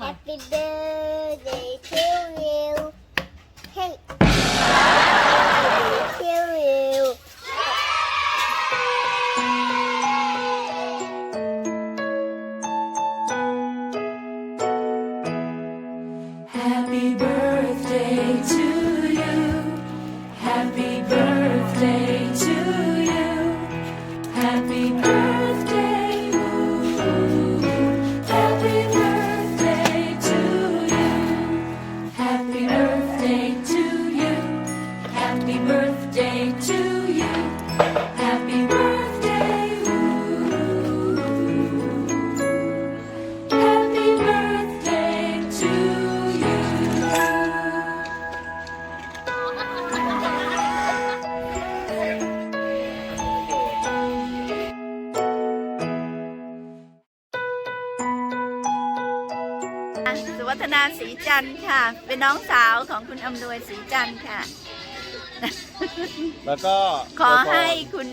Happy birthday to you Hey to you Happy birthday to you. Happy birthday to you. Happy birthday. าศรีจันทร์ค่ะ เป็นน้องสาวของคุณอำนวยศรีจันทร์ค่ะ แล้วก็ขอให้คุณ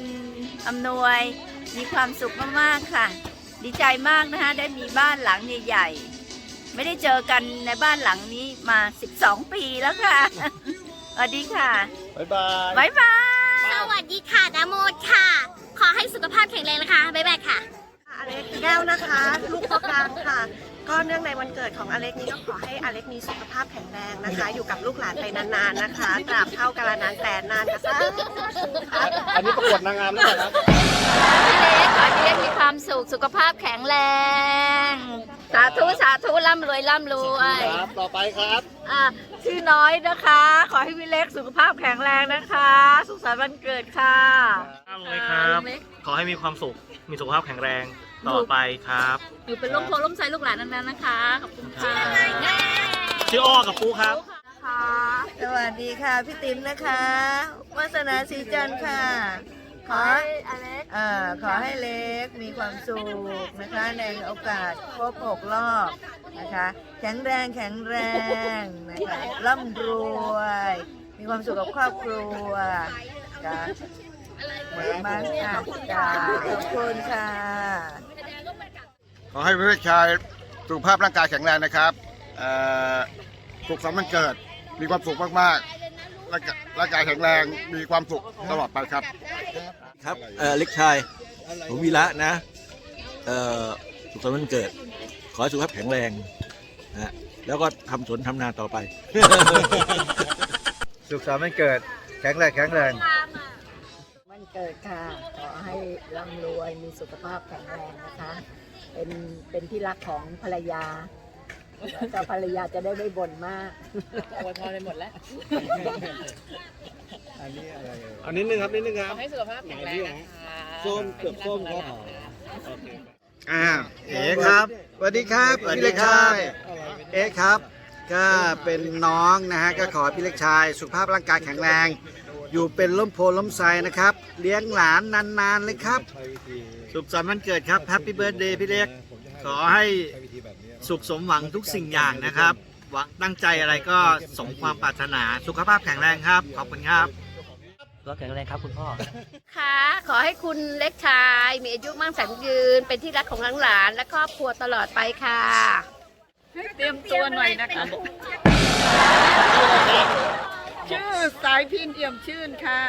อำนวยมีความสุขมากๆค่ะ ดีใจมากนะคะได้มีบ้านหลังใหญ่ๆไม่ได้เจอกันในบ้านหลังนี้มา 12 ปีแล้วค่ะสวัสดีค่ะบ๊ายบายบ๊ายบายสวัสดีค่ะดาโมดค่ะ ขอให้สุขภาพแข็งแรงนะคะบ๊ายบายค่ะอเล็กแก้วนะคะ ลูกพ่อกลางค่ะ ก็เนื่องในวันเกิดของอเล็กนี้ก็ขอให้อเล็กมีสุขภาพแข็งแรงนะคะ อยู่กับลูกหลานไปนานๆนะคะตราบเท่ากาลนานแสนนานค่ะสาธุค่ะอันนี้ประกวดนางงามหรือเปล่าครับพี่เล็กขอให้พี่เล็กมีความสุขสุขภาพแข็งแรง สาธุสาธุร่ำรวยร่ำรวยครับต่อไปครับอะชื่อน้อยนะคะ ขอให้พี่เล็กสุขภาพแข็งแรงนะคะ สุขสันต์วันเกิดค่ะเลยครับ ขอให้มีความสุข มีสุขภาพแข็งแรง ต่อไปครับอยู่เป็นร่มโพล่มไซลูกหลานนานๆนะคะ ขอบคุณค่ะชื่ออ้อกับปูครับสวัสดีค่ะ พี่ติ๋มนะคะวาสนาศรีจันทร์ค่ะ ขอเอ่อขอให้เล็กมีความสุขนะคะ ในโอกาสครบหกรอบนะคะ แข็งแรงแข็งแรงนะคะร่ำรวย มีความสุขกับครอบครัวจ้ะมากค่ะจ้ะขอบคุณค่ะข อให้พี่ชายสุขภาพร่างกายแข็งแรงนะครับเอ่อสุขสันต์วันเกิด มีความสุขมากๆร่างกายร่างกายแข็งแรงมีความสุขตลอดไปครับ ครับเอ่อเล็กชายผมวีระนะเอ่อสุขสันต์วันเกิด ขอให้สุขภาพแข็งแรงนะฮะแล้วก็ทำสวนทำนาต่อไป สุขสันต์วันเกิด แข็งแรงแข็งแรงวันเกิดค่ะ ขอให้ร่ำรวยมีสุขภาพแข็งแรงนะคะ เป็นเป็นที่รักของภรรยาแล้วก็ภรรยาจะได้ไม่บ่นมากอันนี้นึงครับนิดนึงครับให้สุขภาพแข็งแรงนะคะส้มเกือบส้มครับ อ่าเอ๋ครับสวัสดีครับสวัสพี่ดีเล็กครัชาบยเอ๋ครับ ก็เป็นน้องนะฮะก็ขอให้พี่เล็กชาย สุขภาพร่างกายแข็งแรง อยู่เป็นล้มโพล้มไซนะครับ เลี้ยงหลานนานๆเลยครับ สุขสันต์วันเกิดครับแฮปปี้เบิร์ดเดย์พี่เล็ก ขอให้สุขสมหวังทุกสิ่งอย่างนะครับ หวังตั้งใจอะไรก็สมความปรารถนาสุขภาพแข็งแรงครับ ขอบคุณครับก็แข็งแรงครับคุณพ่อ ค่ะ ขอให้คุณเล็กชาย มีอายุมั่งสันยืน เป็นที่รักของทั้งหลานและครอบครัวตลอดไปค่ะ เตรียมตัวหน่อยนะคะ ชื่อสายพินเอี่ยมชื่นค่ะ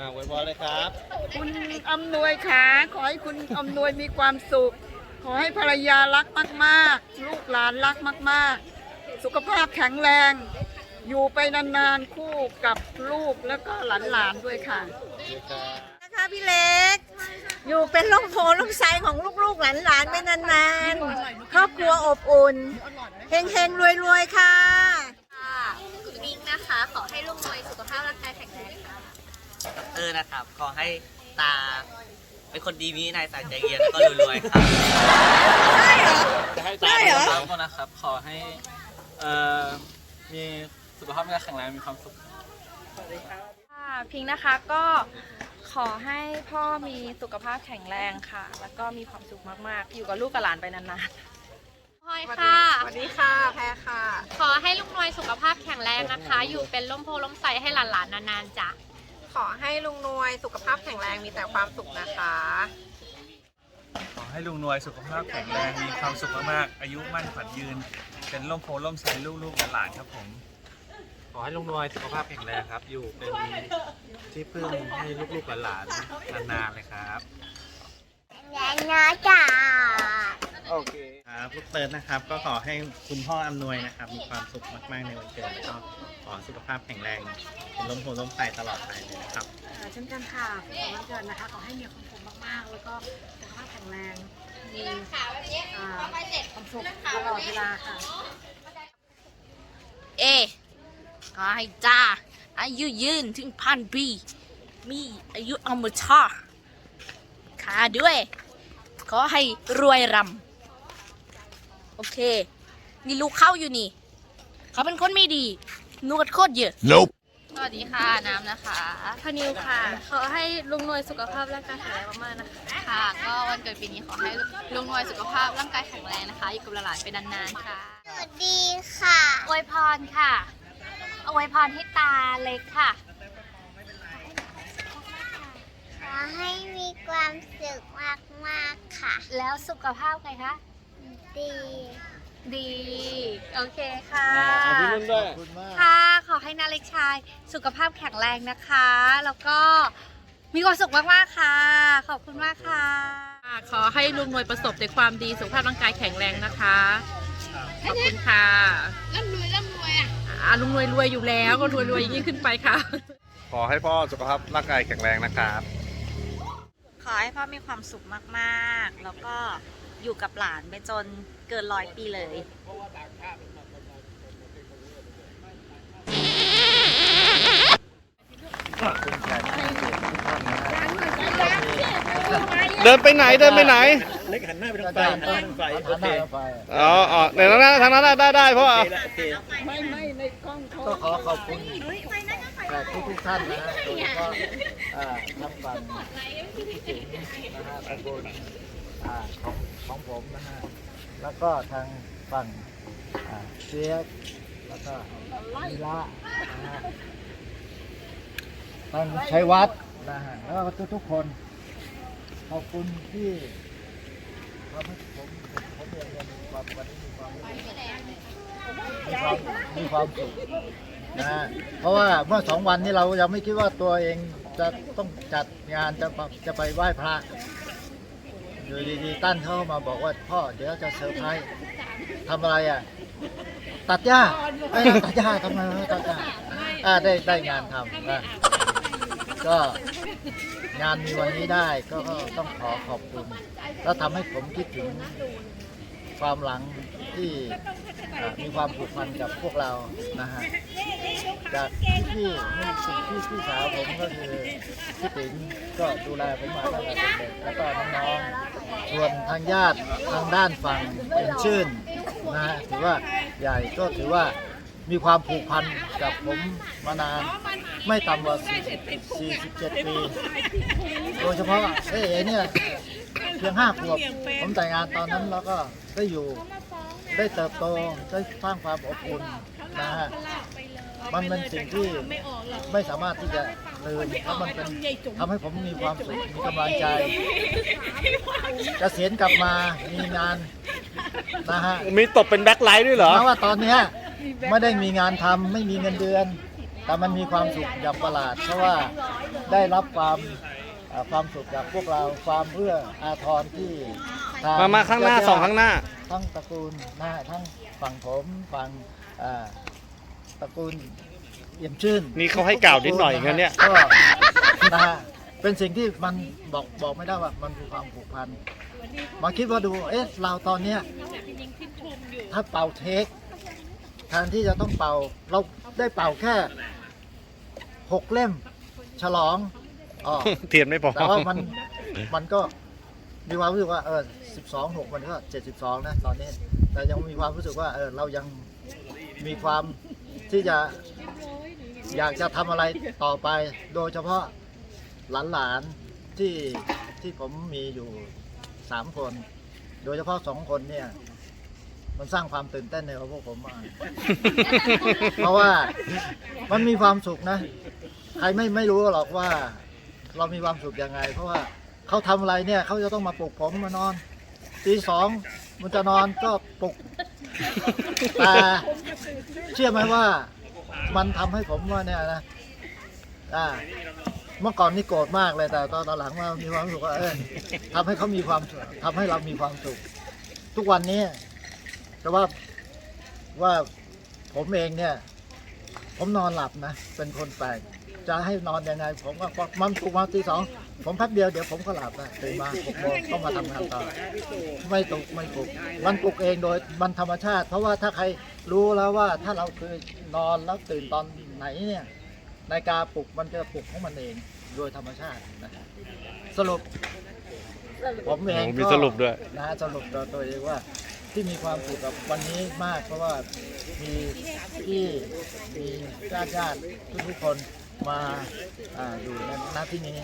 อ่าไว้พอเลยครับ คุณอำนวยขาขอให้คุณอำนวยมีความสุข ขอให้ภรรยารักมากๆ ลูกหลานรักมากๆ สุขภาพแข็งแรง อยู่ไปนานๆ คู่กับลูกแล้วก็หลานๆด้วยค่ะนะคะพี่เล็ก อยู่เป็นล่มโพล่มไซของลูกๆหลานๆไม่นานๆ ครอบครัวอบอุ่นเฮงๆรวยๆค่ะคุณบิ๊กนะคะ ขอให้ลูกรวยสุขภาพร่างกายแข็งแรงค่ะ เออนะครับ ขอให้ตา เป็นคนดีมีนายสายใจเย็นแล้วก็รวยๆครับได้เหรอ ทุกคนนะครับ ขอให้เอ่อมีสุขภาพร่างกายแข็งแรงมีความสุข ค่ะพิงค์นะคะก็ขอให้พ่อมีสุขภาพแข็งแรงค่ะ แล้วก็มีความสุขมากๆ อยู่กับลูกกับหลานไปนานๆพลอยค่ะ สวัสดีค่ะ แพรค่ะ ขอให้ลุงน้อยสุขภาพแข็งแรงนะคะ อยู่เป็นล่มโพล่มไซให้หลานๆนานๆจ้ะ ขอให้ลุงนวยสุขภาพแข็งแรงมีแต่ความสุขนะคะ ขอให้ลุงนวยสุขภาพแข็งแรงมีความสุขมากๆอายุมั่นขวัญยืน เป็นร่มโพล่มใสลูกๆหลานๆครับผม ขอให้ลุงนวยสุขภาพแข็งแรงครับ อยู่เป็นที่พึ่งให้ลูกๆหลานๆนานๆเลยครับแล้วนะจ้า โอเคครับลูกเติร์ดนะครับ ก็ขอให้คุณพ่ออำนวยนะครับ มีความสุขมากๆในวันเกิดแล้วก็ขอสุขภาพแข็งแรงเป็นลมโพลมใสตลอดไปเลยนะครับเช่นกันค่ะขอวันเกิดนะคะขอให้มีความสุขมากๆ แล้วก็สุขภาพแข็งแรงมีอ่าความสุขตลอดเวลาค่ะ เอขอให้จ้าอายุยืนถึงพันปีมีอายุอมตะขาด้วย ขอให้รวยรำ โอเคมีลูกเข้าอยู่นี่ เขาเป็นคนไม่ดีนูกดโคตรเยอะสวัสดีค่ะ น้ำนะคะพนิวค่ะ ขอให้ลุงนวยสุขภาพร่างกายแข็งแรงมากๆนะคะ ค่ะ ก็วันเกิดปีนี้ขอให้ลุงนวยสุขภาพร่างกายแข็งแรงนะคะ อยู่กับหลานๆไปนานๆค่ะ สวัสดีค่ะ อวยพรค่ะอวยพรให้ตาเล็กค่ะ ขอให้มีความสุขมากๆค่ะ แล้วสุขภาพไงคะ ดี ดี โอเคค่ะอ่าพี่นุ่นด้วยค่ะ ขอให้นาเล็กชายสุขภาพแข็งแรงนะคะ แล้วก็มีความสุขมาก ๆ ค่ะ ขอบคุณมากค่ะขอให้ลุงหน่วยประสบแต่ความดีสุขภาพร่างกายแข็งแรงนะคะ ขอบคุณค่ะร่ำรวยร่ำรวยอะลุงรวยรวยอยู่แล้วก็รวยรวยยิ่งขึ้นไปค่ะ ขอให้พ่อสุขภาพร่างกายแข็งแรงนะครับ ขอให้พ่อมีความสุขมาก ๆ แล้วก็ อยู่กับหลานไปจนเกินร้อยปีเลย เดินไปไหนเดินไปไหน เล็กหันหน้าไปทางไฟหันหน้าไปทางไฟโอเคอ๋ออ๋อในทางนั้นทางนั้นได้ได้พ่อโอเคแล้วโอเคไม่ไม่ในกล้องเขาก็ขอขอบคุณแขกทุกทุกๆท่านนะฮะโดยเฉพาะอ่าทางฝั่งผู้สิงห์นะฮะตระกูลอ่าของ ของผมนะฮะ แล้วก็ทางฝั่งอ่าเชียกแล้วก็มิละนะฮะทางชัยวัฒน์นะฮะ แล้วก็ทุกทุกๆคน ขอบคุณที่ทำให้ผมผมเองเนี่ยมีความวันนี้มีความมีความมีความสุข นะฮะเพราะว่าเมื่อสองวันนี้เรายังไม่คิดว่าตัวเองจะต้องจัดงานจะจะไปไหว้พระ อยู่ดีๆตั้นเข้ามาบอกว่าพ่อเดี๋ยวจะเซอร์ไพรส์ทำอะไรอะ ตัดหญ้าไอ้ยตัดหญ้าทำไมไม่ตัดหญ้าอ่าได้ได้งานทำนะก็งานมีวันนี้ได้ก็ก็ต้องขอขอบคุณ แล้วทำให้ผมคิดถึง ความหลังที่มีความผูกพันกับพวกเรานะฮะจากพี่นี่สิ่งที่พี่สาวผมก็คือพี่ติ๋งก็ดูแลผมมาตั้งแต่เด็กแล้วก็น้องๆส่วนทางญาติทางด้านฝั่งเป็นชื่นนะฮะถือว่าใหญ่ก็ถือว่ามีความผูกพันกับผมมานานไม่ต่ำกว่า47ปี โดยเฉพาะเอ้ยไอเนี่ย พียงห้าขวบผมแต่งงานตอนนั้นแล้วก็ได้อยู่ได้เติบโตได้สร้างความอบอุ่นนะฮะมันเป็นสิ่งที่ไม่สามารถที่จะลืมเพราะมันเป็นทำให้ผมมีความสุขมีกำลังใจเกษียณกลับมามีงานนะฮะมีตบเป็นแบ็คไลท์ด้วยเหรอเพราะว่าตอนเนี้ยไม่ได้มีงานทำไม่มีเงินเดือน แต่มันมีความสุขอย่างประหลาด เพราะว่าได้รับความเอ่อความสุขจากพวกเราความเพื่ออาทรที่ทมามาข้างหน้าญติๆสองข้างหน้า ทั้งตระกูลนะฮะทั้งฝั่งผมฝั่งเอ่อตระกูลเอี่ยมชื่นนี่เขาให้กล่าวนิดหน่อยงั้นเนี่ย ก็นะฮะเป็นสิ่งที่มันบอกบอกไม่ได้ว่ามันคือความผูกพันมาคิดว่าดูเอ๊ะเราตอนเนี้ย ถ้าเป่าเทคแทนที่จะต้องเป่า เราได้เป่าแค่หกเล่ม ฉลอง อ๋อ เทียนไม่พอ แต่ว่ามันมันก็มีความรู้สึกว่าเออสิบสองหกมันก็เจ็ดสิบสองนะตอนนี้ แต่ยังมีความรู้สึกว่าเออเรายังมีความที่จะอยากจะทำอะไรต่อไป โดยเฉพาะหลานๆที่ที่ผมมีอยู่สามคน โดยเฉพาะสองคนเนี่ย มันสร้างความตื่นเต้นในพวกผมมาก เพราะว่ามันมีความสุขนะ ใครไม่ไม่รู้หรอกว่า เรามีความสุขยังไง เพราะว่าเขาทำอะไรเนี่ยเขาจะต้องมาปลุกผมมานอนตีสองมันจะนอนก็ปลุก แต่เชื่อไหมว่ามันทำให้ผมว่าเนี่ยนะอ่าเมื่อก่อนนี่โกรธมากเลยแต่ตอนตอนหลังมามีความสุขว่าเออทำให้เขามีความสุขทำให้เรามีความสุข ทุกวันนี้แต่ว่าว่าผมเองเนี่ย ผมนอนหลับนะ เป็นคนแปลก จะให้นอนยังไง ผมก็มันปลุกมาตีสองผมพักเดียวเดี๋ยวผมก็หลับนะตื่นมาหกโมงก็มาทำงานต่อไม่ปลุกไม่ปลุกมันปลุกเองโดยมันธรรมชาติ เพราะว่าถ้าใครรู้แล้วว่าถ้าเราเคยนอนแล้วตื่นตอนไหนเนี่ยนาฬิกาปลุกมันจะปลุกของมันเองโดยธรรมชาตินะครับสรุป ผมเองมีก็สรุปด้วย นะสรุปตัวตัวเองว่าที่มีความสุขกับวันนี้มาก เพราะว่ามีพี่มีญาติญาติทุกๆคน มาอยู่ในหน้าที่นี้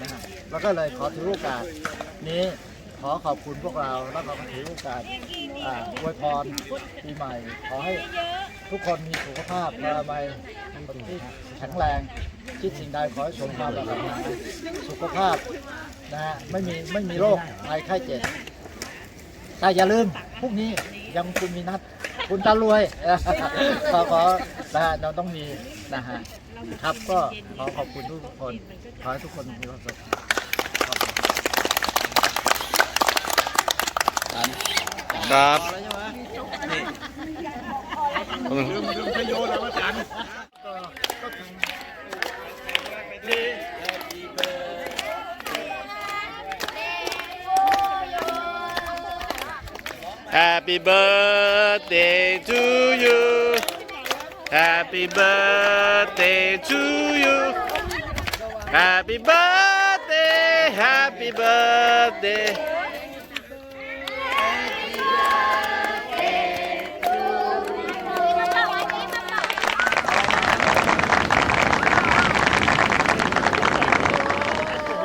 นะครับแล้วก็เลยขอถือโอกาสนี้ขอขอบคุณพวกเราแล้วก็ถือโอกาสอวยพรปีใหม่ ขอให้ทุกคนมีสุขภาพพลามัยที่แข็งแรงคิดสิ่งใดขอให้สมความปรารถนาสุขภาพนะฮะไม่มีไม่มีโรคภัยไข้เจ็บแต่อย่าลืมพรุ่งนี้ยังคุณมีนัด คุณตารวยขอขอนะฮะเราต้องมีนะฮะ ครับก็ขอขอบคุณทุกคน ขอให้ทุกคนมีความสุขครับ Happy birthday to you Happy birthday to you Happy birthday Happy birthday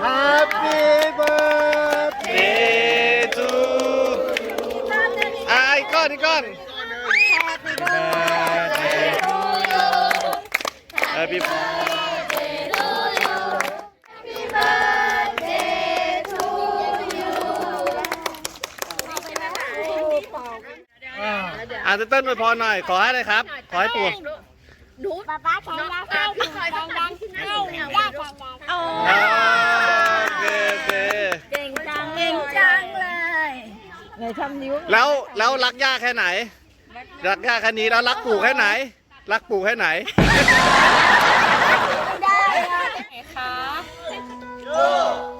แฮปปี้เบิร์ด Day to อ่ะอีกก้อนอีกก้อน Happy อะเต้นอวยพรหน่อยขอให้อะไรครับ ขอให้ปู่ป๊าป๊าแข็งแรงให้หนูแข็งแรงให้หนูย่าแข็งแรงอ่าโอเคโอเคเก่งจังเก่งจังเลยไงทำนิ้วแล้วแล้วรักย่าแค่ไหน รักย่าแค่นี้แล้วรักปู่แค่ไหน รักปู่แค่ไหน 오!